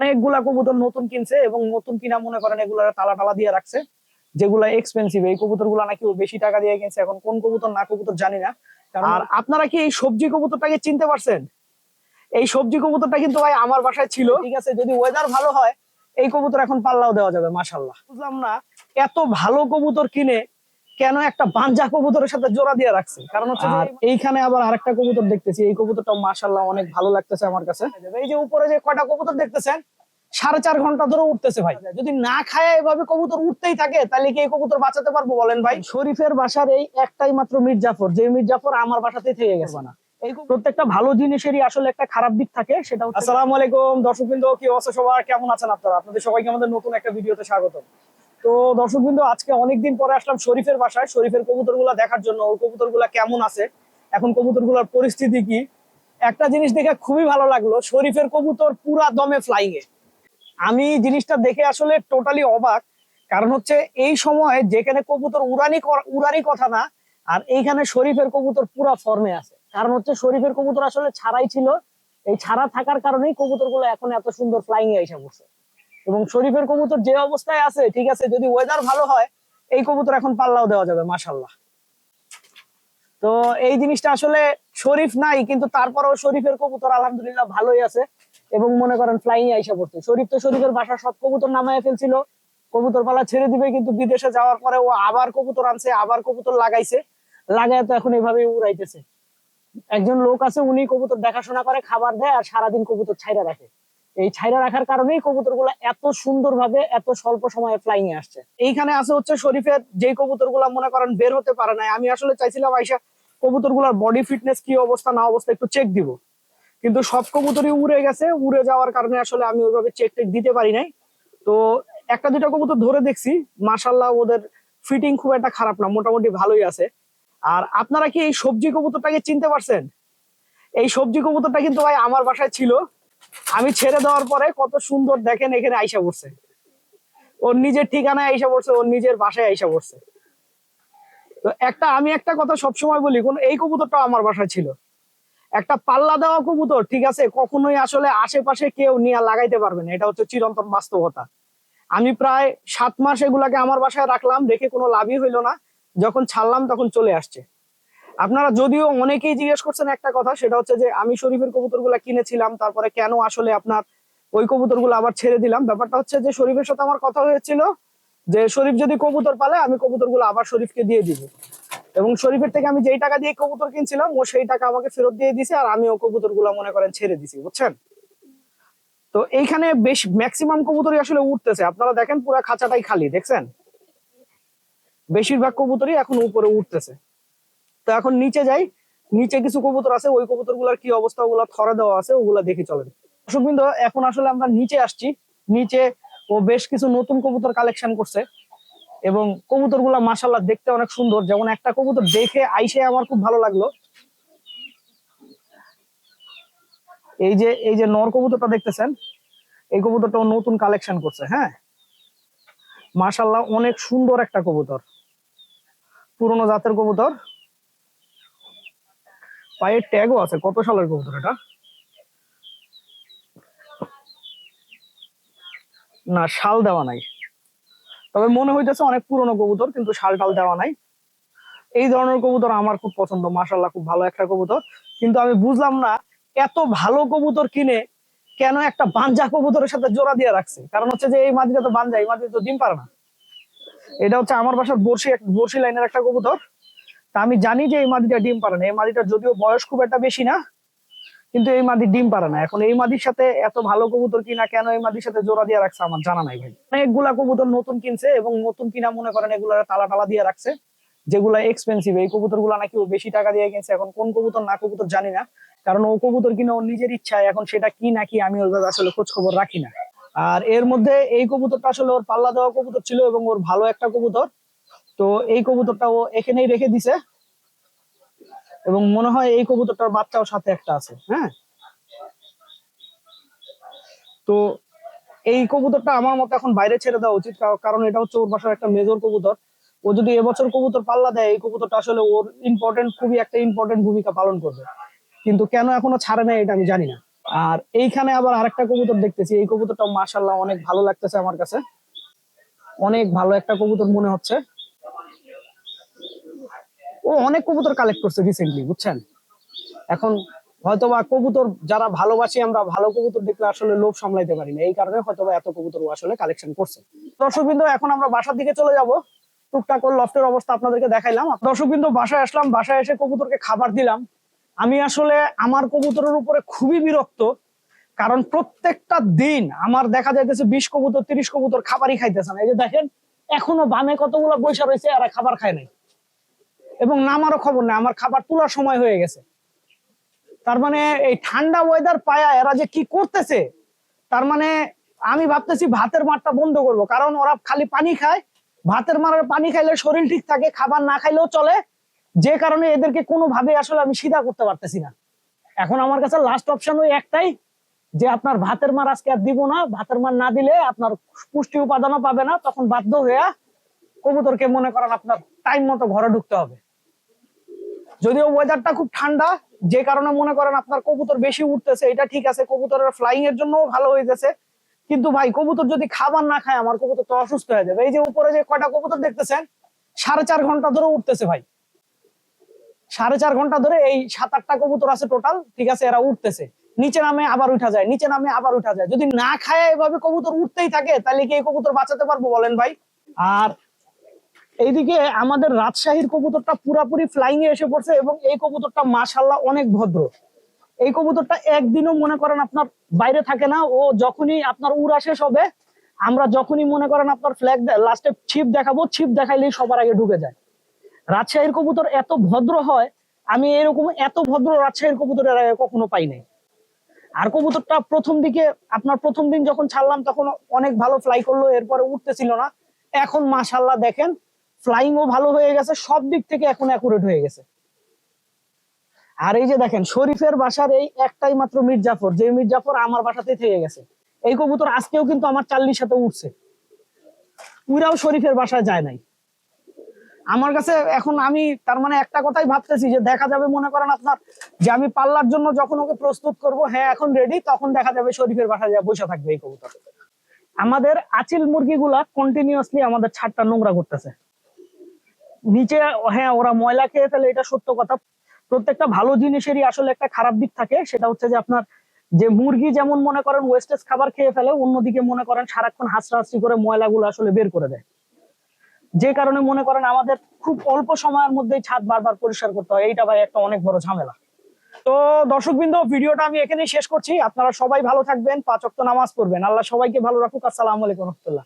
অনেকগুলা কবুতর নতুন কিনছে এবং নতুন কিনা মনে করেন এগুলা তালা টালা দিয়ে রাখছে যেগুলা এক্সপেন্সিভ এই কবুতরগুলা নাকি বেশি টাকা দিয়ে কিনছে এখন কোন কবুতর না কবুতর জানি না। আর আপনারা কি এই সবজি কবুতরটাকে চিনতে পারছেন? এই সবজি কবুতরটা কিন্তু ভাই আমার বাসায় ছিল। ঠিক আছে যদি ওয়েদার ভালো হয় এই কবুতর এখন পাল্লাও দেওয়া যাবে মাশাল্লাহ বুঝলাম না এত ভালো কবুতর কিনে কেন একটা বাঞ্জা কবুতরের সাথে জোড়া দিয়ে রাখছে? কারণ হচ্ছে আর এইখানে আবার আরেকটা কবুতর দেখতেছি। এই কবুতরটা মাশাল্লাহ অনেক ভালো লাগতেছে আমার কাছে। এই যে উপরে যে কয়টা কবুতর দেখতেছেন? সাড়ে চার ঘণ্টা ধরে উঠতেছে ভাই। যদি না খায় এভাবে কবুতর উঠতেই থাকে তাহলে কি এই কবুতর বাঁচাতে পারব বলেন ভাই? শরীফের বাসার এই একটাই মাত্র মির্জাফর। যে মির্জাফর আমার বাসাতেই থেকে গেছে। না। এই প্রত্যেকটা ভালো জিনিসেরই আসলে একটা খারাপ দিক থাকে সেটা আসসালামু আলাইকুম দর্শকবৃন্দ কি অবস্থা সবার? কেমন আছেন আপনারা? আপনাদের সবাইকে আমাদের নতুন একটা ভিডিওতে স্বাগত তো দর্শকবৃন্দ, আজকে অনেকদিন পরে আসলাম শরীফের বাসায়। শরীফের কবুতরগুলা দেখার জন্য। ওর কবুতরগুলা কেমন আছে? এখন কবুতরগুলোর পরিস্থিতি কি? একটা জিনিস দেখে খুবই ভালো লাগল, শরীফের কবুতর পুরা দমে ফ্লাইং এ। আমি জিনিসটা দেখে আসলে টোটালি অবাক। কারণ হচ্ছে এই সময় যেখানে কবুতর উড়ানি উড়ারই কথা না, আর এইখানে শরীফের কবুতর পুরা ফর্মে আছে। কারণ হচ্ছে শরীফের কবুতর আসলে ছাড়াই ছিল। এই ছাড়া থাকার কারণেই কবুতর এখন এত সুন্দর ফ্লাইং এ এসে পড়ছে। এবং শরীফের কবুতর যে অবস্থায় আছে, ঠিক আছে, যদি ওয়েদার ভালো হয়, এই কবুতর এখন পাল্লাও দেওয়া যাবে মাশাল্লাহ তো এই জিনিসটা আসলে শরীফ নাই, কিন্তু তারপরেও শরীফের কবুতর আলহামদুলিল্লাহ ভালোই আছে এবং মনে করেন ফ্লাইং আইসা পড়ছে। শরীফ তো শরীফের বাসা সব কবুতর নামায় ফেলছিল কবুতর পালা ছেড়ে দিবে, কিন্তু বিদেশে যাওয়ার পরে ও আবার কবুতর আনছে, আবার কবুতর লাগাইছে, লাগায় তো এখন এইভাবে উড়াইতেছে। একজন লোক আছে, উনি কবুতর দেখাশোনা করে, খাবার দেয় আর সারাদিন কবুতর ছাইরা রাখে। এই ছাইরা রাখার কারণেই কবুতরগুলো এত সুন্দর ভাবে এত স্বল্প সময়ে ফ্লাইং এ আসছে। এইখানে আছে হচ্ছে শরীফের যেই কবুতরগুলো মনে করেন বের হতে পারে না আমি আসলে চাইছিলাম আইসা কবুতরগুলোর বডি ফিটনেস কি অবস্থা, না অবস্থা একটু চেক দিব। কিন্তু সব কবুতরই উড়ে গেছে, উড়ে যাওয়ার কারণে আসলে আমি ওইভাবে চেক টেক দিতে পারি নাই। তো একটা দুটা কবুতর ধরে দেখছি মাসাল্লাহ ওদের ফিটিং খুব একটা খারাপ না, মোটামুটি ভালোই আছে। আর আপনারা কি এই সবজি কবুতরটাকে চিনতে পারছেন? এই সবজি কবুতরটা কিন্তু ভাই আমার বাসায় ছিল আমি ছেড়ে দেওয়ার পরে কত সুন্দর দেখেন এখানে আইসা পড়ছে। ওর নিজের ঠিকানায় আইসা পড়ছে, ওর নিজের বাসায় আইসা পড়ছে। তো একটা, আমি একটা কথা সবসময় বলি, কোন, এই কবুতরটা আমার বাসায় ছিল। একটা পাল্লা দেওয়া কবুতর, ঠিক আছে, কখনোই আসলে আশেপাশে কেউ নিয়ে লাগাইতে পারবে না, এটা হচ্ছে চিরন্তন বাস্তবতা। আমি প্রায় সাত মাস এগুলাকে আমার বাসায় রাখলাম দেখে কোনো লাভই হইল না, যখন ছাড়লাম তখন চলে আসছে। আপনারা যদিও অনেকেই জিজ্ঞেস করছেন একটা কথা, সেটা হচ্ছে যে আমি শরীফের কবুতরগুলা কিনেছিলাম, তারপরে কেন আসলে আপনার ওই কবুতরগুলো আবার ছেড়ে দিলাম? ব্যাপারটা হচ্ছে যে শরীফের সাথে আমার কথা হয়েছিল যে শরীফ যদি কবুতর পালে, আমি কবুতরগুলো আবার শরীফকে দিয়ে দিব। এবং শরীফের থেকে আমি যেই টাকা দিয়ে কবুতর কিনছিলাম, ও সেই টাকা আমাকে ফেরত দিয়ে দিছে আর আমি ও কবুতরগুলো মনে করেন ছেড়ে দিছি, বুঝছেন? তো এইখানে বেশ ম্যাক্সিমাম কবুতরই আসলে উঠতেছে। আপনারা দেখেন পুরো খাঁচাটাই খালি, দেখছেন? বেশিরভাগ কবুতরই এখন উপরে উঠতেছে। তো এখন নিচে যাই, নিচে কিছু কবুতর আছে, ওই কবুতরগুলার কি অবস্থা, ওগুলা থরে দেওয়া আছে, ওগুলা দেখি চলেন। দর্শকবৃন্দ, এখন আসলে আমরা নিচে আসছি। নিচে ও বেশ কিছু নতুন কবুতর কালেকশন করছে এবং কবুতরগুলা মাসাল্লাহ দেখতে অনেক সুন্দর। যেমন একটা কবুতর দেখে আইসে আমার খুব ভালো লাগল। এই যে এই যে নর কবুতরটা দেখতেছেন, এই কবুতরটা নতুন কালেকশন করছে হ্যাঁ? মাশাল্লাহ অনেক সুন্দর একটা কবুতর। পুরনো জাতের কবুতর। পায়ের ট্যাগও আছে। কত সালের কবুতর এটা? না, শাল দেওয়া নাই। তবে মনে হইতেছে অনেক পুরনো কবুতর, কিন্তু শাল টাল দেওয়া নাই। এই ধরনের কবুতর আমার খুব পছন্দ। মাশাল্লাহ খুব ভালো একটা কবুতর। কিন্তু আমি বুঝলাম না এত ভালো কবুতর কিনে কেন একটা বাঞ্জা কবুতরের সাথে জোড়া দিয়ে রাখছে? কারণ হচ্ছে যে এই মাদিটা তো বাঞ্জা, এই মাদিটা তো ডিম পারে না। এটা হচ্ছে আমার বাসার বর্ষি বর্ষি লাইনের একটা কবুতর। তা আমি জানি যে এই মাদিটা ডিম পারে না। এই মাদিটার যদিও বয়স খুব একটা বেশি না, কিন্তু এই মাদি ডিম পারে না। এখন এই মাদির সাথে এত ভালো কবুতর কিনা, কেন এই মাদির সাথে জোড়া দিয়ে রাখছে আমার জানা নাই ভাই। অনেকগুলা কবুতর নতুন কিনছে এবং নতুন কিনা মনে করেন এগুলা তালা টালা দিয়ে রাখছে, যেগুলা এক্সপেন্সিভ এই কবুতরগুলা নাকি ও বেশি টাকা দিয়ে কিনছে। এখন কোন কবুতর না কবুতর জানি না, কারণ ও কবুতর কিনা ওর নিজের ইচ্ছায় এখন সেটা কি নাকি আমি ওইভাবে আসলে খোঁজ খবর রাখি না। আর এর মধ্যে এই কবুতরটা আসলে ওর পাল্লা দেওয়া কবুতর ছিল এবং ওর ভালো একটা কবুতর। তো এই কবুতরটা ও এখানেই রেখে দিছে। এবং মনে হয় এই কবুতরটার বাচ্চাও সাথে একটা আছে হ্যাঁ? তো এই কবুতরটা আমার মতে এখন বাইরে ছেড়ে দেওয়া উচিত কারণ এটা হচ্ছে ওর বাসার একটা মেজর কবুতর। ও যদি এবছর কবুতর পাল্লা দেয়, এই কবুতরটা আসলে ওর ইম্পর্টেন্ট খুবই একটা ইম্পর্টেন্ট ভূমিকা পালন করবে। কিন্তু কেন এখনও ছাড়ে না এটা আমি জানি না। আর এইখানে আবার আরেকটা কবুতর দেখতেছি, এই কবুতরটা মাশাল্লাহ অনেক ভালো লাগতেছে আমার কাছে। অনেক ভালো একটা কবুতর মনে হচ্ছে। ও অনেক কবুতর কালেক্ট করছে রিসেন্টলি বুঝছেন? এখন হয়তোবা কবুতর যারা ভালোবাসি, আমরা ভালো কবুতর দেখলে আসলে লোভ সামলাইতে পারি না। এই কারণে হয়তোবা এত কবুতর আসলে কালেকশন করছে। দর্শকবৃন্দ, এখন আমরা বাসার দিকে চলে যাব। টুকটাক করে লফটের অবস্থা আপনাদেরকে দেখাইলাম। দর্শকবৃন্দ, বাসায় আসলাম, বাসায় এসে কবুতরকে খাবার দিলাম। আমি আসলে আমার কবুতরের উপরে খুবই বিরক্ত, কারণ প্রত্যেকটা দিন আমার দেখা যাইতেছে বিশ কবুতর, তিরিশ কবুতর খাবারই খাইতেছে না। এই যে দেখেন, এখনও বামে কতগুলো বৈশা রয়েছে, এরা খাবার খায় নাই। এবং নামারও খবর নেই, আমার খাবার তোলার সময় হয়ে গেছে। তার মানে এই ঠান্ডা ওয়েদার পায়া এরা যে কি করতেছে, তার মানে আমি ভাবতেছি ভাতের মারটা বন্ধ করব, কারণ ওরা খালি পানি খায়, ভাতের মারের পানি খাইলে শরীর ঠিক থাকে, খাবার না খাইলেও চলে, যে কারণে এদেরকে কোনোভাবে আসলে আমি সিধা করতে পারতেছি না। এখন আমার কাছে লাস্ট অপশন ওই একটাই, যে আপনার ভাতের মার আজকে আর দিব না, ভাতের মার না দিলে আপনার পুষ্টি উপাদানও পাবে না, তখন বাধ্য হয়ে কবুতরকে মনে করেন আপনার টাইম মতো ঘরে ঢুকতে হবে। যদিও ওয়েদারটা খুব ঠান্ডা, যে কারণে মনে করেন আপনার কবুতর বেশি উঠতেছে, এটা ঠিক আছে, কবুতরের ফ্লাইং এর জন্য ভালো হইতেছে। কিন্তু ভাই, কবুতর যদি খাবার না খায়, আমার কবুতর তো অসুস্থ হয়ে যাবে। এই যে উপরে যে কয়টা কবুতর দেখতেছেন, সাড়ে চার ঘণ্টা ধরে উঠতেছে ভাই। সাড়ে চার ঘণ্টা ধরে এই সাত আটটা কবুতর আছে টোটাল ঠিক আছে, এরা উঠতেছে। নিচে নামে আবার উঠা যায়, নিচে নামে আবার উঠা যায়। যদি না খায় এভাবে কবুতর উঠতেই থাকে, তাহলে কি এই কবুতর বাঁচাতে পারব বলেন ভাই? আর এইদিকে আমাদের রাজশাহীর কবুতরটা পুরাপুরি ফ্লাইং এ এসে পড়ছে এবং এই কবুতরটা মাশাল্লাহ অনেক ভদ্র। এই কবুতরটা একদিনও মনে করেন আপনার বাইরে থাকে না, ও যখনই আপনার উড়া শেষ হবে, আমরা যখনই মনে করেন আপনার ফ্ল্যাগ লাস্টে ছিপ দেখাবো ছিপ দেখাইলেই সবার আগে ঢুকে যায়। রাজশাহীর কবুতর এত ভদ্র হয়, আমি এরকম এত ভদ্র রাজশাহীর কবুতরের আগে কখনো পাই নাই। আর কবুতরটা প্রথম দিকে, আপনার প্রথম দিন যখন ছাড়লাম, তখন অনেক ভালো ফ্লাই করল, এরপরে উঠতেছিল না। এখন মাশাল্লাহ দেখেন ফ্লাইংও ভালো হয়ে গেছে, সব দিক থেকে এখন অ্যাকুরেট হয়ে গেছে। আর এই যে দেখেন, শরীফের বাসার এই একটাই মাত্র মির্জাফর, যে মির্জাফর আমার বাসাতেই থেকে গেছে। এই কবুতর আজকেও কিন্তু আমার চাল্লির সাথে উঠছে উইরাও শরীফের বাসায় যায় নাই। আমার কাছে এখন আমি, তার মানে একটা কথাই ভাবতেছি যে দেখা যাবে, মনে করেন আপনার, যে আমি পাল্লার জন্য যখন ওকে প্রস্তুত করব হ্যাঁ এখন রেডি তখন দেখা যাবে শরীফের বাসায় যা বসে থাকবে এই কবুতর। আমাদের আচিল মুরগিগুলা কন্টিনিউয়াসলি আমাদের ছাড়টা নোংরা করতেছে। নিচে হ্যাঁ ওরা ময়লা খেয়ে ফেলে, এটা সত্য কথা। প্রত্যেকটা ভালো জিনিসেরই আসলে একটা খারাপ দিক থাকে। সেটা হচ্ছে যে আপনার যে মুরগি যেমন মনে করেন ওয়েস্টেজ খাবার খেয়ে ফেলে, অন্যদিকে মনে করেন সারাক্ষণ হাসরাহাসি করে ময়লাগুলো আসলে বের করে দেয়। যে কারণে মনে করেন আমাদের খুব অল্প সময়ের মধ্যেই ছাদ বারবার পরিষ্কার করতে হয়। এইটা ভাই একটা অনেক বড় ঝামেলা। তো দর্শকবৃন্দ, ভিডিওটা আমি এখানেই শেষ করছি। আপনারা সবাই ভালো থাকবেন, পাঁচ ওয়াক্ত নামাজ পড়বেন। আল্লাহ সবাইকে ভালো রাখুক। আসসালামু আলাইকুম রহমতুল্লাহ।